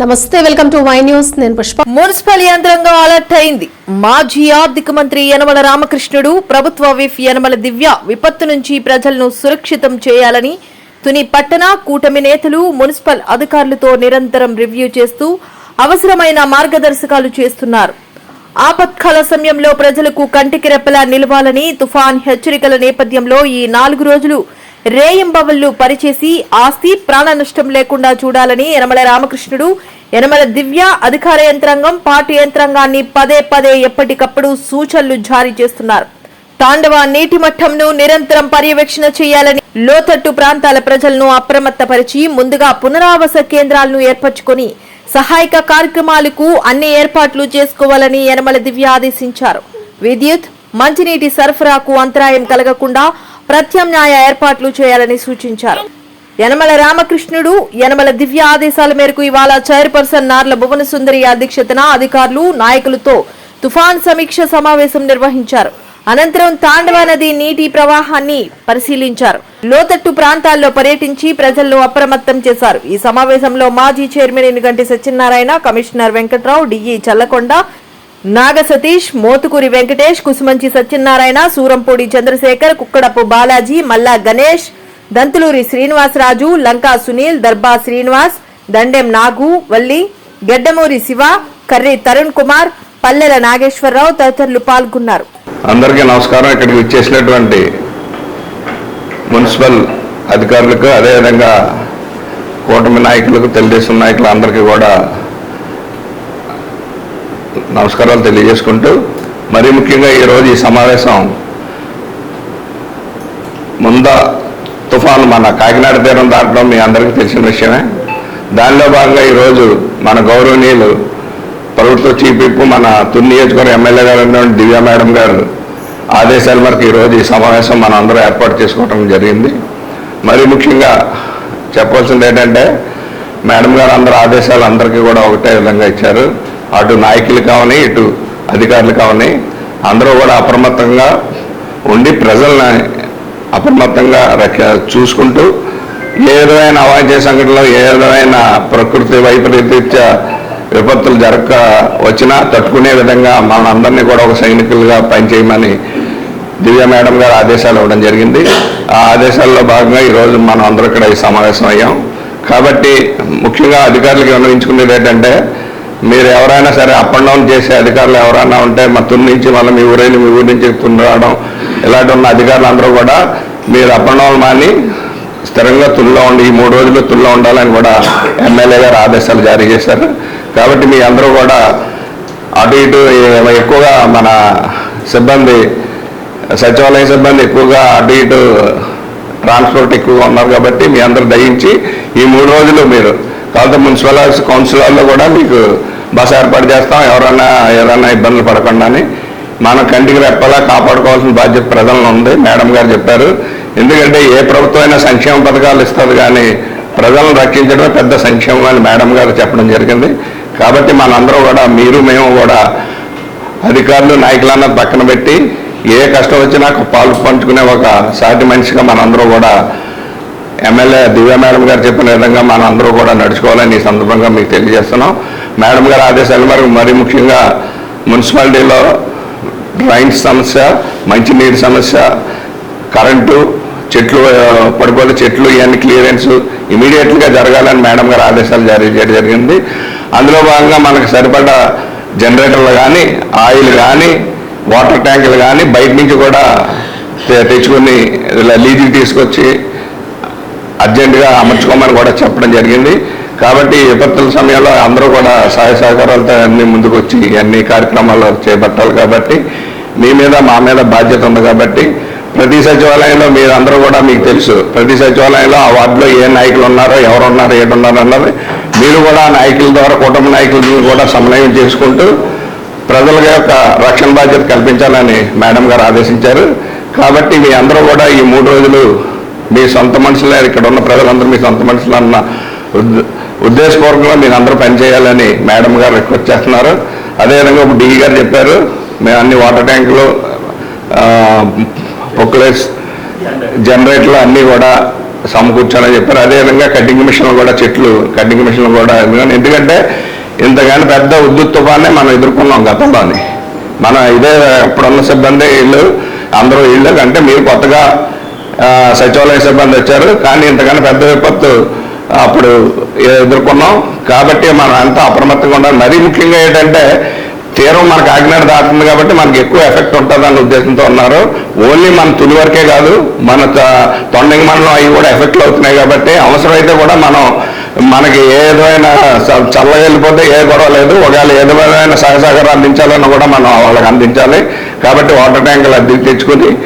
నమస్తే welcome to Y news. నేను Pushpa. Municipal యంత్రాంగం అలర్ట్ అయింది. మాజీ ఆర్థిక మంత్రి యనమల రామకృష్ణుడు ప్రభుత్వ విఫ్ యనమల దివ్య విపత్తు నుంచి ప్రజలను సురక్షితం చేయాలని తుని పట్టణ కూటమి నేతలు మున్సిపల్ అధికారులతో నిరంతరం రివ్యూ చేస్తూ అవసరమైన మార్గదర్శకాలు చేస్తున్నారు. ఆపత్కాల సమయంలో ప్రజలకు కంటికి రెప్పలా నిలవాలని తుఫాన్ హెచ్చరికల నేపథ్యంలో ఈ నాలుగు రోజులు రేయంబవళ్ళు పరిచేసి ఆస్తి ప్రాణ నష్టం లేకుండా చూడాలని యనమల రామకృష్ణుడు యనమల దివ్య అధికార యంత్రాంగం పార్టీ యంత్రాంగాన్ని పదే పదే ఎప్పటికప్పుడు సూచనలు జారీ చేస్తున్నారు. తాండవ నీటి మట్టంను నిరంతరం పర్యవేక్షణ చేయాలని లోతట్టు ప్రాంతాల ప్రజలను అప్రమత్తపరిచి ముందుగా పునరావాస కేంద్రాలను ఏర్పరచుకొని సహాయక కార్యక్రమాలకు అన్ని ఏర్పాట్లు చేసుకోవాలని యనమల దివ్య ఆదేశించారు. విద్యుత్ మంచినీటి సరఫరాకు అంతరాయం కలగకుండా ప్రత్యామ్నాయ ఏర్పాట్లు చేయాలని సూచించారు. యనమల రామకృష్ణుడు యనమల దివ్య ఆదేశాల మేరకు ఇవాళ చైర్పర్సన్ నార్ల భువన సుందరి అధ్యక్షతన అధికారులు నాయకులతో తుఫాన్ సమీక్ష సమావేశం నిర్వహించారు. అనంతరం తాండవ నది నీటి ప్రవాహాన్ని పరిశీలించారు. లోతట్టు ప్రాంతాల్లో పర్యటించి ప్రజలను అప్రమత్తం చేశారు. ఈ సమావేశంలో మాజీ chairman Enniganti Satyanarayana commissioner Venkatrao DE Challakonda Naga Satish Mothukuri Venkatesh Kusumanchi Satyanarayana Surampudi Chandrasekhar Kukkadapu Balaji Malla Ganesh Dantuluri Srinivasaraju Lanka Sunil Darba Srinivas Dandem Nagu Valli Geddamuri Shiva Karri Tarun Kumar Pallela Nageswararao తదితరులు పాల్గొన్నారు. అందరికీ నమస్కారం. ఇక్కడికి వచ్చేసినటువంటి మున్సిపల్ అధికారులకు అదేవిధంగా కూటమి నాయకులకు తెలుగుదేశం నాయకులు అందరికీ కూడా నమస్కారాలు తెలియజేసుకుంటూ మరీ ముఖ్యంగా ఈరోజు ఈ సమావేశం ముంద తుఫాను మన కాకినాడ తీరం దాటడం మీ అందరికీ తెలిసిన విషయమే. దానిలో భాగంగా ఈరోజు మన గౌరవనీయులు ప్రభుత్వ చీఫ్ విప్ మన తుని నియోజకవర్గ ఎమ్మెల్యే గారు దివ్యా దివ్య మేడం గారు ఆదేశాల మేరకు ఈరోజు ఈ సమావేశం మనం అందరూ ఏర్పాటు చేసుకోవడం జరిగింది. మరి ముఖ్యంగా చెప్పవలసింది ఏంటంటే మేడం గారు అందరు ఆదేశాలు అందరికీ కూడా ఒకటే విధంగా ఇచ్చారు. అటు నాయకులు కావని ఇటు అధికారులు కావని అందరూ కూడా అప్రమత్తంగా ఉండి ప్రజల్ని అప్రమత్తంగా రక్ష చూసుకుంటూ ఏ విధమైన అవాంఛనీయ సంఘటనలు ఏ విధమైన ప్రకృతి వైపరీత్య విపత్తులు జరగక వచ్చినా తట్టుకునే విధంగా మనందరినీ కూడా ఒక సైనికులుగా పనిచేయమని దివ్య మేడం గారు ఆదేశాలు ఇవ్వడం జరిగింది. ఆ ఆదేశాల్లో భాగంగా ఈరోజు మనం అందరూ ఇక్కడ ఈ సమావేశం అయ్యాం కాబట్టి ముఖ్యంగా అధికారులకు విన్నవించుకునేది ఏంటంటే మీరు ఎవరైనా సరే అప్ అండ్ డౌన్ చేసే అధికారులు ఎవరైనా ఉంటే మా తుని నుంచి మళ్ళీ మీ ఊరైన మీ ఊరి నుంచి తుని రావడం ఇలాంటి ఉన్న అధికారులు అందరూ కూడా మీరు అప్ అండ్ డౌన్ మాని స్థిరంగా తుల్లో ఉండి ఈ మూడు రోజులు తుల్లో ఉండాలని కూడా ఎమ్మెల్యే గారు ఆదేశాలు జారీ చేశారు. కాబట్టి మీ అందరూ కూడా అటు ఇటు ఎక్కువగా మన సిబ్బంది సచివాలయ సిబ్బంది ఎక్కువగా అటు ఇటు ట్రాన్స్పోర్ట్ ఎక్కువగా ఉన్నారు కాబట్టి మీ అందరూ దయించి ఈ మూడు రోజులు మీరు కాకపోతే మున్సిపల్ కౌన్సిలర్లో కూడా మీకు బస్సు ఏర్పాటు చేస్తాం. ఎవరైనా ఎవరైనా ఇబ్బందులు పడకుండా అని మన కంటికి రెప్పలా కాపాడుకోవాల్సిన బాధ్యత ప్రజలను ఉంది. మేడం గారు చెప్పారు. ఎందుకంటే ఏ ప్రభుత్వం సంక్షేమ పథకాలు ఇస్తుంది కానీ ప్రజలను రక్షించడమే పెద్ద సంక్షేమం అని మేడం గారు చెప్పడం జరిగింది. కాబట్టి మనందరూ కూడా మీరు మేము కూడా అధికారులు నాయకులన్న పక్కన పెట్టి ఏ కష్టం వచ్చినా పాలు పంచుకునే ఒక సాటి మనిషిగా మనందరూ కూడా ఎమ్మెల్యే దివ్య మేడం గారు చెప్పిన విధంగా మనందరూ కూడా నడుచుకోవాలని ఈ సందర్భంగా మీకు తెలియజేస్తున్నాం. మేడం గారి ఆదేశాల మేరకు మరీ ముఖ్యంగా మున్సిపాలిటీలో డ్రైన్స్ సమస్య మంచినీటి సమస్య కరెంటు చెట్లు ఆ, పడిపోతే చెట్లు ఇవన్నీ క్లియరెన్స్ ఇమీడియట్గా జరగాలని మేడం గారు ఆదేశాలు జారీ చేయడం జరిగింది. అందులో భాగంగా మనకు సరిపడా జనరేటర్లు కానీ ఆయిల్ కానీ వాటర్ ట్యాంకులు కానీ బయట నుంచి కూడా తె- తెచ్చుకొని ఇలా లీజుకి తీసుకొచ్చి అర్జెంటుగా అమర్చుకోమని కూడా చెప్పడం జరిగింది. కాబట్టి విపత్తుల సమయంలో అందరూ కూడా సహాయ సహకారాలతో అన్ని ముందుకు వచ్చి అన్ని కార్యక్రమాలు చేపట్టాలి కాబట్టి మీ మీద మా మీద బాధ్యత ఉంది కాబట్టి ప్రతి సచివాలయంలో మీరందరూ కూడా మీకు తెలుసు. ప్రతి సచివాలయంలో ఆ వార్డులో ఏ నాయకులు ఉన్నారో ఎవరు ఉన్నారో ఏడు అన్నది మీరు కూడా ఆ నాయకుల ద్వారా కుటుంబ నాయకులను కూడా సమన్వయం చేసుకుంటూ ప్రజల యొక్క రక్షణ బాధ్యత కల్పించాలని మేడం గారు ఆదేశించారు. కాబట్టి మీ అందరూ కూడా ఈ మూడు రోజులు మీ సొంత మనుషులే ఇక్కడ ఉన్న ప్రజలందరూ మీ సొంత మనుషులు అన్న ఉద్దేశపూర్వకంగా మీరు అందరూ పనిచేయాలని మేడం గారు రిక్వెస్ట్ చేస్తున్నారు. అదేవిధంగా ఇప్పుడు డిఈ గారు చెప్పారు మేము అన్ని వాటర్ ట్యాంకులు పొక్కులేస్ జనరేటర్లు అన్నీ కూడా సమకూర్చాలని చెప్పారు. అదేవిధంగా కటింగ్ మిషన్లు కూడా చెట్లు కటింగ్ మిషన్లు కూడా ఎందుకంటే- ఎందుకంటే ఇంతగాని పెద్ద ఉద్యుత్ తుఫానే మనం ఎదుర్కొన్నాం గతంలోని. మన ఇదే ఇప్పుడున్న సిబ్బంది ఇల్లు అందరూ ఇళ్ళు అంటే మీరు కొత్తగా సచివాలయ సిబ్బంది వచ్చారు కానీ ఇంతకన్నా పెద్ద విపత్తు అప్పుడు ఎదుర్కొన్నాం. కాబట్టి మనం అంతా అప్రమత్తంగా ఉండాలి. మరీ ముఖ్యంగా ఏంటంటే తీరం మనకు కాకినాడ దాటుతుంది కాబట్టి మనకి ఎక్కువ ఎఫెక్ట్ ఉంటుందన్న ఉద్దేశంతో ఉన్నారు. ఓన్లీ మన తొలి వరకే కాదు మన త- తొండంగి మండలం అవి కూడా ఎఫెక్ట్లు అవుతున్నాయి కాబట్టి అవసరమైతే కూడా మనం మనకి ఏదైనా చల్ల చల్లగా వెళ్ళిపోతే ఏ గొడవ లేదు. ఒకవేళ ఏదైనా సహసహకారం అందించాలన్నా కూడా మనం వాళ్ళకి అందించాలి. కాబట్టి వాటర్ ట్యాంకులు అద్దెకి తెచ్చుకుని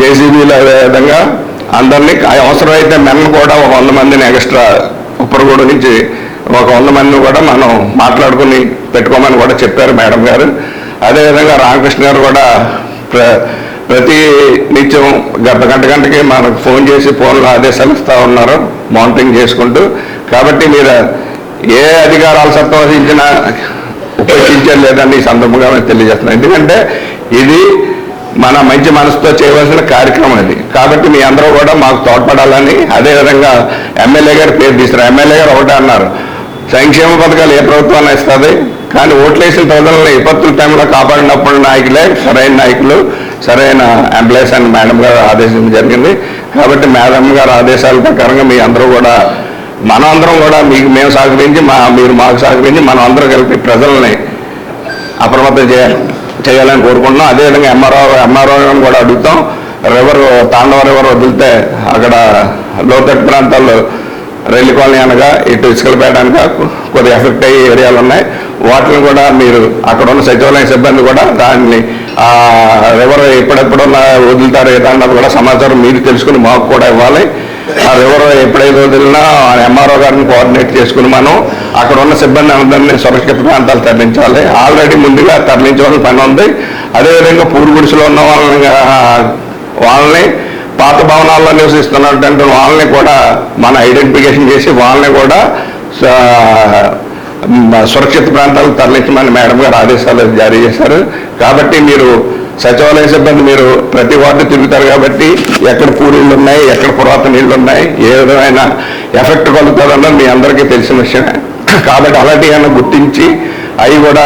జేసీబీల అదే విధంగా అందరినీ అవసరమైతే మెన్ కూడా ఒక వంద మందిని ఎక్స్ట్రా ఉప్పరగూడ నుంచి ఒక వంద మందిని కూడా మనం మాట్లాడుకుని పెట్టుకోమని కూడా చెప్పారు మేడం గారు. అదేవిధంగా రామకృష్ణ గారు కూడా ప్ర ప్రతి నిత్యం గంట గంట గంటకి మనకు ఫోన్ చేసి ఫోన్లో ఆదేశాలు ఇస్తూ ఉన్నారు మానిటరింగ్ చేసుకుంటూ. కాబట్టి మీరు ఏ అధికారాలు సత్వహించినా ఉపయోగించలేదని ఈ సందర్భంగా తెలియజేస్తున్నాను. ఎందుకంటే ఇది మన మంచి మనసుతో చేయవలసిన కార్యక్రమం ఇది కాబట్టి మీ అందరూ కూడా మాకు తోడ్పడాలని అదేవిధంగా ఎమ్మెల్యే గారు పేరు తీస్తారు ఎమ్మెల్యే గారు ఒకటే అన్నారు. సంక్షేమ పథకాలు ఏ ప్రభుత్వాన్ని ఇస్తుంది కానీ ఓట్లేసిన ప్రజలను విపత్తుల టైంలో కాపాడినప్పుడు నాయకులే సరైన నాయకులు సరైన ఎంప్లాయీస్ అని మేడం గారు ఆదేశించడం జరిగింది. కాబట్టి మేడం గారు ఆదేశాల ప్రకారంగా మీ అందరూ కూడా మనం అందరం కూడా మీకు మేము సహకరించి మా మీరు మాకు సహకరించి మనం అందరం కలిపి ప్రజల్ని అప్రమత్తం చేయాలి. చేయాలని కోరుకుంటున్నాం. అదేవిధంగా ఎంఆర్ఓ ఎంఆర్ఓ కూడా అడుగుతాం. రివర్ తాండవ రివర్ వదిలితే అక్కడ లోతట్టు ప్రాంతాల్లో రైలు కాలనీ అనగా ఇటు ఇసుకలపేట అనగా కొద్దిగా ఎఫెక్ట్ అయ్యే ఏరియాలు ఉన్నాయి. వాటిని కూడా మీరు అక్కడ ఉన్న సచివాలయ సిబ్బంది కూడా దాన్ని ఆ రివర్ ఎప్పుడెప్పుడు ఉన్న వదులుతారు ఏదన్నది కూడా సమాచారం మీరు తెలుసుకుని మాకు కూడా ఇవ్వాలి. ఆ రివర్ ఎప్పుడైతే వదిలినా ఎంఆర్ఓ గారిని కోఆర్డినేట్ చేసుకుని మనం అక్కడ ఉన్న సిబ్బంది అందరినీ సురక్షిత ప్రాంతాలు తరలించాలి. ఆల్రెడీ ముందుగా తరలించవలసిన పని ఉంది. అదేవిధంగా పూరు గుడిసెలో ఉన్న వాళ్ళని వాళ్ళని పాత భవనాల్లో నివసిస్తున్నటువంటి వాళ్ళని కూడా మన ఐడెంటిఫికేషన్ చేసి వాళ్ళని కూడా సురక్షిత ప్రాంతాలకు తరలించమని మేడం గారు ఆదేశాలు జారీ చేశారు. కాబట్టి మీరు సచివాలయ సిబ్బంది మీరు ప్రతి వార్డు తిరుగుతారు కాబట్టి ఎక్కడ పూరీళ్ళు ఉన్నాయి ఎక్కడ పురాతన నీళ్ళు ఉన్నాయి ఏ విధమైన ఎఫెక్ట్ కలుగుతుందన్నది మీ అందరికీ తెలిసిన విషయమే. కాబట్టి అలాంటివి ఏమైనా గుర్తించి అవి కూడా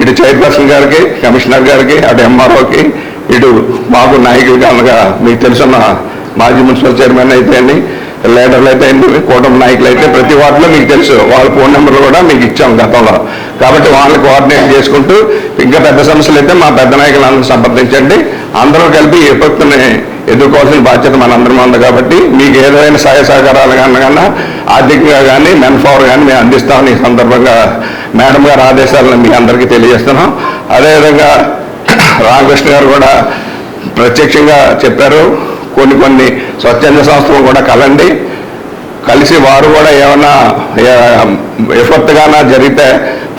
ఇటు చైర్పర్సన్ గారికి కమిషనర్ గారికి అటు ఎంఆర్ఓకి ఇటు మాకు నాయకులుగా అనగా మీకు తెలుసున్న మాజీ మున్సిపల్ చైర్మన్ అయితేండి లీడర్లు అయితే ఏంటి? కూటమి నాయకులు అయితే ప్రతి వాటిలో మీకు తెలుసు. వాళ్ళ ఫోన్ నెంబర్లు కూడా మీకు ఇచ్చాం గతంలో. కాబట్టి వాళ్ళని కోఆర్డినేట్ చేసుకుంటూ ఇంకా పెద్ద సమస్యలు అయితే మా పెద్ద నాయకులందరూ సంప్రదించండి. అందరూ కలిపి విపత్తుని ఎదుర్కోవాల్సిన బాధ్యత మనందరం ఉంది కాబట్టి మీకు ఏదైనా సహాయ సహకారాలు కన్నా ఆర్థికంగా కానీ మెన్ పవర్ కానీ మేము అందిస్తామని ఈ సందర్భంగా మేడం గారి ఆదేశాలను మీ అందరికీ తెలియజేస్తున్నాం. అదేవిధంగా రామకృష్ణ గారు కూడా ప్రత్యక్షంగా చెప్పారు. కొన్ని కొన్ని స్వచ్ఛంద సంస్థలు కూడా కలండి. కలిసి వారు కూడా ఏమైనా ఎఫర్ట్గానా జరిగితే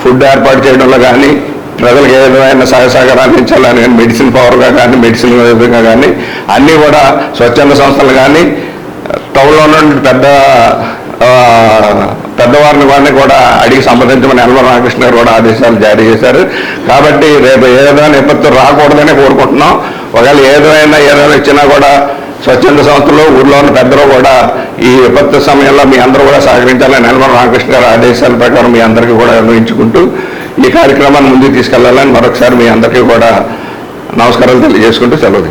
ఫుడ్ ఏర్పాటు చేయడంలో కానీ ప్రజలకు ఏ విధమైన సహాయ సహకారం అందించాలని కానీ మెడిసిన్ పవర్గా కానీ మెడిసిన్ విధంగా కానీ అన్నీ కూడా స్వచ్ఛంద సంస్థలు కానీ టౌన్లో నుండి పెద్ద పెద్దవారిని వారిని కూడా అడిగి సంప్రదించమని ఎల్వ రామకృష్ణ గారు కూడా ఆదేశాలు జారీ చేశారు. కాబట్టి రేపు ఏ విధమైన విపత్తు రాకూడదని కోరుకుంటున్నాం. ఒకవేళ ఏదైనా ఏదైనా ఇచ్చినా కూడా స్వచ్ఛంద సంస్థలు ఊర్లో ఉన్న పెద్దలు కూడా ఈ విపత్తు సమయంలో మీ అందరూ కూడా సహకరించాలని నెలమల రామకృష్ణ గారి ఆదేశాల ప్రకారం మీ అందరికీ కూడా నిర్వహించుకుంటూ ఈ కార్యక్రమాన్ని ముందుకు తీసుకెళ్ళాలని మరొకసారి మీ అందరికీ కూడా నమస్కారాలు తెలియజేసుకుంటూ సెలవు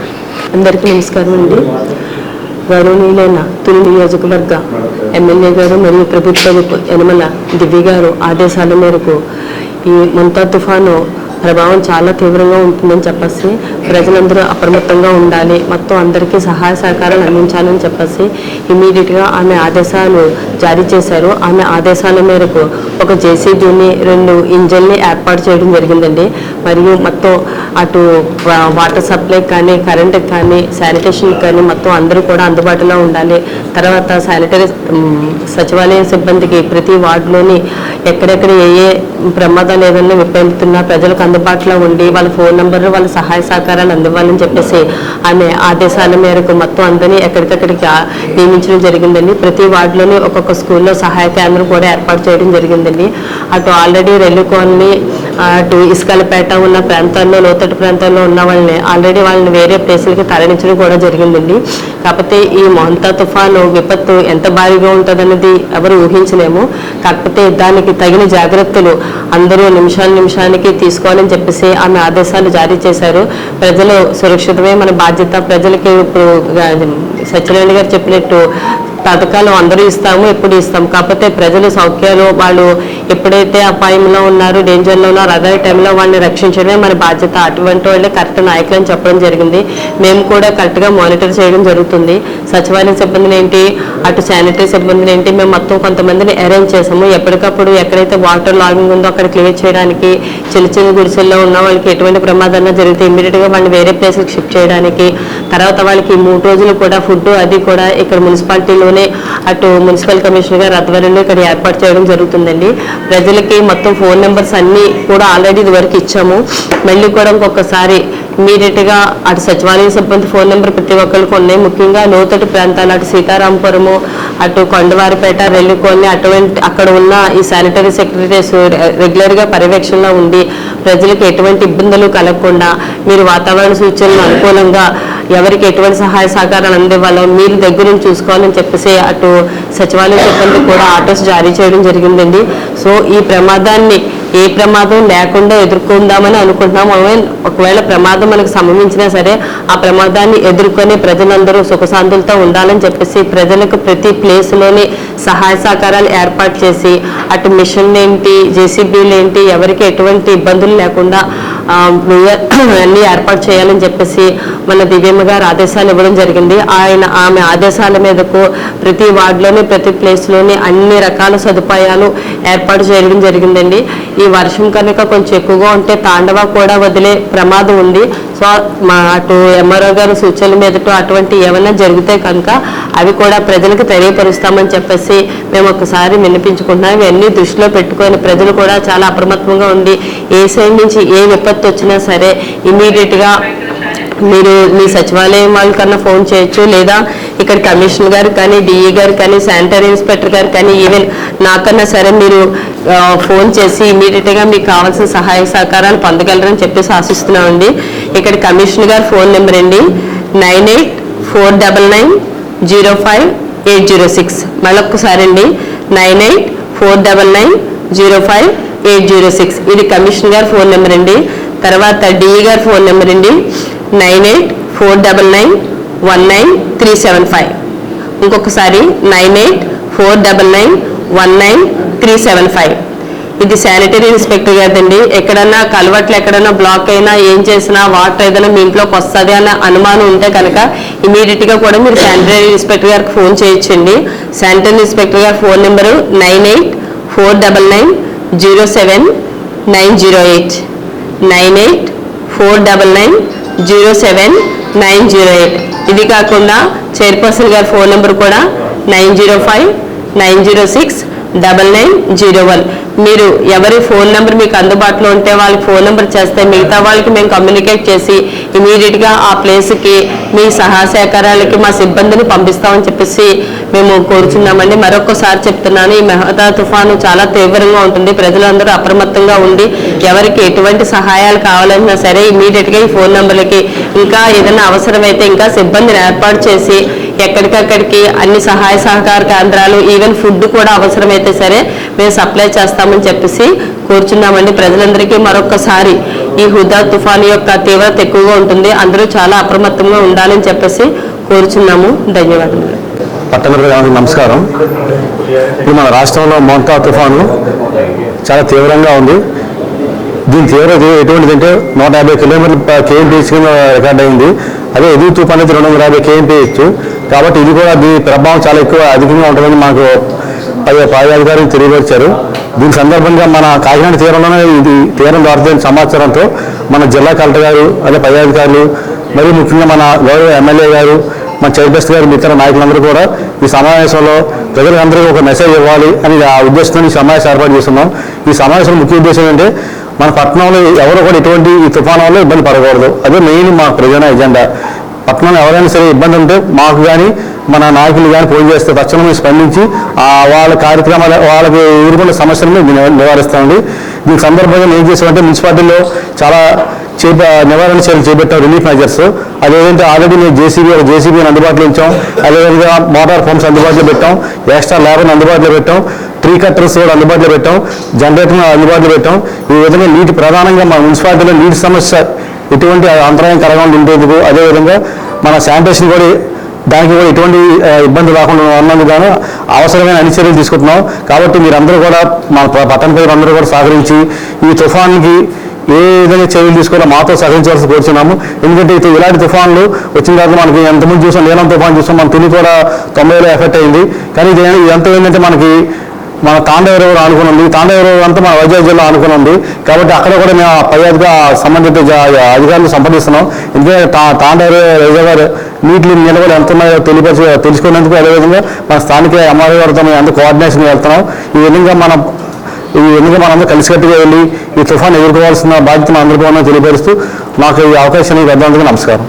అందరికీ నమస్కారం అండి. గౌరవనీయులైన తుని నియోజకవర్గ ఎమ్మెల్యే గారు మరియు ప్రభుత్వ యనమల దివ్య గారు ఆదేశాల మేరకు ఈ మంతా తుఫాను ప్రభావం చాలా తీవ్రంగా ఉంటుందని చెప్పేసి ప్రజలందరూ అప్రమత్తంగా ఉండాలి మొత్తం అందరికీ సహాయ సహకారాలు అందించాలని చెప్పేసి ఇమీడియట్గా ఆమె ఆదేశాలు జారీ చేశారు. ఆమె ఆదేశాల మేరకు ఒక జేసీబీని రెండు ఇంజన్ని ఏర్పాటు చేయడం జరిగిందండి. మరియు మొత్తం అటు వా- వాటర్ సప్లై కానీ కరెంట్ కానీ శానిటేషన్ కానీ మొత్తం అందరూ కూడా అందుబాటులో ఉండాలి. తర్వాత శానిటరీ సచివాలయ సిబ్బందికి ప్రతి వార్డులోని ఎక్కడెక్కడ ఏ ఏ ప్రమాదాలు ఏదైనా విప్పలుతున్నా ప్రజలకు అందుబాటులో ఉండి వాళ్ళ ఫోన్ నెంబర్ వాళ్ళ సహాయ సహకారాలు అందివ్వాలని చెప్పేసి ఆమె ఆదేశాల మేరకు మొత్తం అందరినీ ఎక్కడికక్కడికి నియమించడం జరిగిందండి. ప్రతి వార్డులోని ఒక్కొక్క స్కూల్లో సహాయ కేంద్రం కూడా ఏర్పాటు చేయడం జరిగిందండి. అటు ఆల్రెడీ రెల్లు కాలనీ అటు ఇసుకలపేట ఉన్న ప్రాంతాల్లో లోతట్టు ప్రాంతాల్లో ఉన్న వాళ్ళని ఆల్రెడీ వాళ్ళని వేరే ప్లేసులకి తరలించడం కూడా జరిగిందండి. కాకపోతే ఈ మొంతా తుఫాను విపత్తు ఎంత భారీగా ఉంటుందన్నది ఎవరు ఊహించలేము. కాకపోతే దానికి తగిన జాగ్రత్తలు అందరూ నిమిషాల నిమిషానికి తీసుకోవాలి తీసుకోవాలని చెప్పేసి ఆమె ఆదేశాలు జారీ చేశారు. ప్రజలు సురక్షితమే మన బాధ్యత. ప్రజలకి ఇప్పుడు సత్యనారాయణ గారు చెప్పినట్టు పథకాలు అందరూ ఇస్తాము ఎప్పుడు ఇస్తాం కాకపోతే ప్రజల సౌఖ్యాలు వాళ్ళు ఎప్పుడైతే అపాయంలో ఉన్నారు డేంజర్లో ఉన్నారు అదే టైంలో వాళ్ళని రక్షించడమే మన బాధ్యత. అటువంటి వాళ్ళే కరెక్ట్ నాయకులు చెప్పడం జరిగింది. మేము కూడా కరెక్ట్గా మానిటర్ చేయడం జరుగుతుంది. సచివాలయం సిబ్బందిని ఏంటి అటు శానిటరీ సిబ్బందిని ఏంటి మేము మొత్తం కొంతమందిని అరేంజ్ చేసాము ఎప్పటికప్పుడు ఎక్కడైతే వాటర్ లాగింగ్ ఉందో అక్కడ క్లియర్ చేయడానికి చిన్న చిన్న గుడిసెల్లో ఉన్న వాళ్ళకి ఎటువంటి ప్రమాదం జరిగితే ఇమ్మీడియట్గా వాళ్ళని వేరే ప్లేస్కి షిఫ్ట్ చేయడానికి తర్వాత వాళ్ళకి మూడు రోజులు కూడా ఫుడ్ అది కూడా ఇక్కడ మున్సిపాలిటీలో మున్సిపాలిటీలోనే అటు మున్సిపల్ కమిషనర్ గారు ఆధ్వర్యంలో ఇక్కడ ఏర్పాటు చేయడం జరుగుతుందండి. ప్రజలకి మొత్తం ఫోన్ నెంబర్స్ అన్ని కూడా ఆల్రెడీ ఇది వరకు ఇచ్చాము. మళ్ళీ కూడా ఇంకొకసారి ఇమీడియట్గా అటు సచివాలయం సిబ్బంది ఫోన్ నెంబర్ ప్రతి ఒక్కరికి ఉన్నాయి. ముఖ్యంగా లోతటి ప్రాంతాలు అటు సీతారాంపురము అటు కొండవారిపేట రెల్లికోని అటువంటి అక్కడ ఉన్న ఈ శానిటరీ సెక్రటరీస్ రెగ్యులర్గా పర్యవేక్షణలో ఉండి ప్రజలకు ఎటువంటి ఇబ్బందులు కలగకుండా మీరు వాతావరణ సూచనలు అనుకూలంగా ఎవరికి ఎటువంటి సహాయ సహకారాలు అందివ్వాలో మీరు దగ్గర నుంచి చూసుకోవాలని చెప్పేసి అటు సచివాలయం సిబ్బంది కూడా ఆటోస్ జారీ చేయడం జరిగిందండి. సో ఈ ప్రమాదాన్ని ఏ ప్రమాదం లేకుండా ఎదుర్కొందామని అనుకుంటున్నాం ఒకవేళ ప్రమాదం మనకు సంభవించినా సరే ఆ ప్రమాదాన్ని ఎదుర్కొని ప్రజలందరూ సుఖశాంతులతో ఉండాలని చెప్పేసి ప్రజలకు ప్రతి ప్లేస్లోని సహాయ సహకారాలు ఏర్పాటు చేసి అటు మిషన్ ఏంటి జేసీబీలు ఏంటి ఎవరికి ఎటువంటి ఇబ్బందులు లేకుండా అన్ని ఏర్పాటు చేయాలని చెప్పేసి మన దివ్యమ్మ గారు ఆదేశాలు ఇవ్వడం జరిగింది. ఆయన ఆమె ఆదేశాల మీదకు ప్రతి వార్డులోని ప్రతి ప్లేస్లోని అన్ని రకాల సదుపాయాలు ఏర్పాటు చేయడం జరిగిందండి. ఈ వర్షం కనుక కొంచెం ఎక్కువగా ఉంటే తాండవ కూడా వదిలే ప్రమాదం ఉంది. సో మా అటు ఎంఆర్ఓ గారు సూచనల మీదట అటువంటి ఏమైనా జరిగితే కనుక అవి కూడా ప్రజలకు తెలియపరుస్తామని చెప్పేసి మేము ఒకసారి వినిపించుకుంటున్నాం. ఇవన్నీ దృష్టిలో పెట్టుకొని ప్రజలు కూడా చాలా అప్రమత్తంగా ఉండి ఏ సైడ్ నుంచి ఏ విపత్తు వచ్చినా సరే ఇమీడియట్గా మీరు మీ సచివాలయం వాళ్ళకన్నా ఫోన్ చేయొచ్చు లేదా ఇక్కడ కమిషనర్ గారు కానీ డిఈ గారు కానీ శానిటరీ ఇన్స్పెక్టర్ గారు కానీ ఈవెన్ నాకన్నా సరే మీరు ఫోన్ చేసి ఇమీడియట్గా మీకు కావాల్సిన సహాయ సహకారాలు పొందగలరని చెప్పేసి ఆశిస్తున్నామండి. ఇక్కడ కమిషనర్ గారు ఫోన్ నెంబర్ అండి. Nine eight four double nine zero five eight zero six. మళ్ళొక్కసారి అండి. Nine eight four double nine zero five eight zero six. ఇది కమిషనర్ గారి ఫోన్ నెంబర్ అండి. తర్వాత డిఈ గారి ఫోన్ నెంబర్ అండి. Nine eight four double nine one nine three seven five ఇంకొకసారి nine eight four double nine one nine three seven five ఇది sanitary inspector గారిదండి. ఎక్కడన్నా కలవట్లు ఎక్కడన్నా బ్లాక్ అయినా ఏం చేసినా వాటర్ ఏదైనా మీ ఇంట్లోకి వస్తుంది అన్న అనుమానం ఉంటే కనుక ఇమీడియట్గా కూడా మీరు శానిటరీ ఇన్స్పెక్టర్ గారికి ఫోన్ చేయొచ్చండి. శానిటరీ ఇన్స్పెక్టర్ గారి phone number nine eight four double nine zero seven nine zero eight nine eight four double nine zero seven nine zero eight ఇది కాకుండా చైర్పర్సన్ గారి ఫోన్ నెంబర్ కూడా nine zero five nine zero six double nine zero one. మీరు ఎవరి phone number మీకు అందుబాటులో ఉంటే వాళ్ళకి ఫోన్ నెంబర్ చేస్తే మిగతా వాళ్ళకి మేము కమ్యూనికేట్ చేసి ఇమీడియట్గా ఆ ప్లేస్కి మీ సహాయ సహకారాలకి మా సిబ్బందిని పంపిస్తామని చెప్పేసి మేము కోరుచున్నామండి. మరొకసారి చెప్తున్నాను ఈ మెహతా తుఫాను చాలా తీవ్రంగా ఉంటుంది. ప్రజలందరూ అప్రమత్తంగా ఉండి ఎవరికి ఎటువంటి సహాయాలు కావాలన్నా సరే ఇమీడియట్గా ఈ ఫోన్ నెంబర్లకి ఇంకా ఏదైనా అవసరమైతే ఇంకా సిబ్బందిని ఏర్పాటు చేసి ఎక్కడికక్కడికి అన్ని సహాయ సహకార కేంద్రాలు ఈవెన్ ఫుడ్ కూడా అవసరమైతే సరే మేము సప్లై చేస్తామని చెప్పేసి కోరుచున్నామండి. ప్రజలందరికీ మరొకసారి ఈ హుదా తుఫాను యొక్క తీవ్రత ఎక్కువగా ఉంటుంది. అందరూ చాలా అప్రమత్తంగా ఉండాలని చెప్పేసి కోరుచున్నాము. ధన్యవాదములు. పట్టణ నమస్కారం. ఇప్పుడు మన రాష్ట్రంలో మోంతా తుఫాను చాలా తీవ్రంగా ఉంది. దీని తీవ్రత ఎటువంటిదంటే నూట యాభై కిలోమీటర్ల కేఎంపీహెచ్ కింద రికార్డ్ అయింది. అదే ఎదుగు తుఫాన్ అయితే రెండు వందల యాభై కేఎంపీహెచ్ కాబట్టి ఇది కూడా దీని ప్రభావం చాలా ఎక్కువ అధికంగా ఉంటుందని మాకు పై పై అధికారులు తెలియపరిచారు. దీని సందర్భంగా మన కాకినాడ తీరంలోనే ఇది తీరం దాటుతున్న సమాచారంతో మన జిల్లా కలెక్టర్ గారు అదే పై అధికారులు మరియు ముఖ్యంగా మన గౌరవ ఎమ్మెల్యే గారు మన చైర్పర్సన్ గారు మిగతా నాయకులందరూ కూడా ఈ సమావేశంలో ప్రజలందరికీ ఒక మెసేజ్ ఇవ్వాలి అని ఆ ఉద్దేశంతో ఈ సమావేశం ఏర్పాటు చేస్తున్నాం. ఈ సమావేశం ముఖ్య ఉద్దేశం ఏంటంటే మన పట్టణంలో ఎవరు కూడా ఎటువంటి ఈ తుఫాను వల్ల ఇబ్బంది పడకూడదు. అదే మెయిన్ మా ప్రజల ఎజెండా. పట్టణంలో ఎవరైనా సరే ఇబ్బంది ఉంటే మాకు కానీ మన నాయకులు కానీ ఫోన్ చేస్తే తక్షణమే స్పందించి వాళ్ళ కార్యక్రమాలు వాళ్ళకి ఎదుర్కొన్న సమస్యలను నివారిస్తామండి. దీని సందర్భంగా ఏం చేసామంటే మున్సిపాలిటీలో చాలా చేప నివారణ చర్యలు చేపట్టాం రిలీఫ్ మెజర్స్ అదేవిధంగా ఆల్రెడీ మేము జేసీబీ ఒక జేసీబీని అందుబాటులో ఉంచాం. అదేవిధంగా మోటార్ పంప్స్ అందుబాటులో పెట్టాం. ఎక్స్ట్రా ల్యాబ్ని అందుబాటులో పెట్టాం. ట్రీ కట్టర్స్ కూడా అందుబాటులో పెట్టాం. జనరేటర్ అందుబాటులో పెట్టాం. ఈ విధంగా నీటి ప్రధానంగా మా మున్సిపాలిటీలో నీటి సమస్య ఎటువంటి అంతరాయం కలగకుండా ఉండేందుకు అదేవిధంగా మన శానిటేషన్ కూడా దానికి కూడా ఎటువంటి ఇబ్బంది రాకుండా ఉన్నందుకు గాను అవసరమైన అన్ని చర్యలు తీసుకుంటున్నాం. కాబట్టి మీరందరూ కూడా మా ప- పట్టణ ప్రజలందరూ కూడా సహకరించి ఈ తుఫాన్కి ఏ విధంగా చర్యలు తీసుకోవాలో మాతో సహకరించాల్సి కోరుచున్నాము. ఎందుకంటే ఇది ఇలాంటి తుఫాన్లు వచ్చిన తర్వాత మనకి ఎంతమంది చూసాం నీలం తుఫాన్ చూసాం మన తిని కూడా తొంభైలో ఎఫెక్ట్ అయింది. కానీ ఇది ఎంత ఏంటంటే మనకి మన తాండవరం ఆనుకుని ఉంది. తాండవరం అంతా మన వైజాగ్ జిల్లా ఆనుకుని ఉంది. కాబట్టి అక్కడ కూడా మేము పై అధిక సంబంధిత అధికారులు సంప్రదిస్తున్నాం. ఎందుకంటే తా తాండవరం రిజర్వర్ నీటి నిలవలు ఎంత ఉన్నాయో తెలియపరిచి తెలుసుకునేందుకు అదేవిధంగా మన స్థానిక ఎంఆర్ఓ గారితో మేము ఎంత కోఆర్డినేషన్ వెళ్తున్నాం. ఈ విధంగా మనం ఈ విధంగా మనందరూ కలిసికట్టుగా వెళ్ళి ఈ తుఫాన్ ఎదుర్కోవాల్సిన బాధ్యత అందరికీ తెలియపరుస్తూ నాకు ఈ అవకాశాన్ని పెద్దందుకు నమస్కారం.